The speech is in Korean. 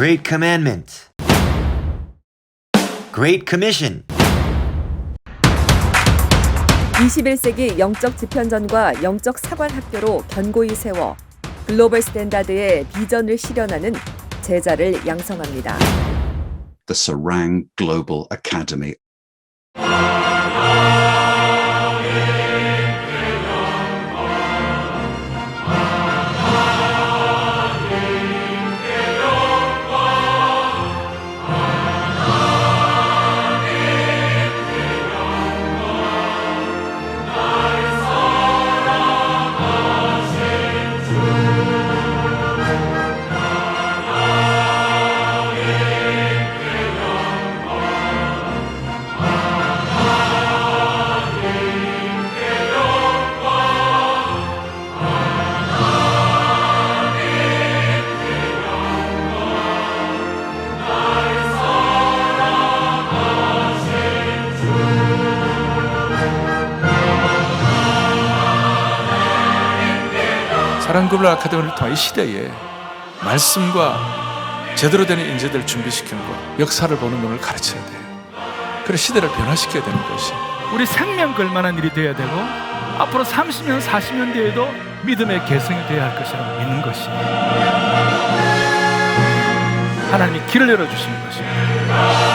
Great Commandment. Great Commission. 21세기 영적 지편전과 영적 사관 학교로 견고히 세워 글로벌 스탠다드의 비전을 실현하는 제자를 양성합니다. the Sarang Global Academy. 사랑글로 아카데미를 통해 이 시대에 말씀과 제대로 되는 인재들을 준비시키는 것, 역사를 보는 눈을 가르쳐야 돼요. 그래 시대를 변화시켜야 되는 것이. 우리 생명 걸만한 일이 되어야 되고 앞으로 30년, 40년 뒤에도 믿음의 개성이 되어야 할 것이라고 믿는 것이 하나님이 길을 열어주시는 것입니다.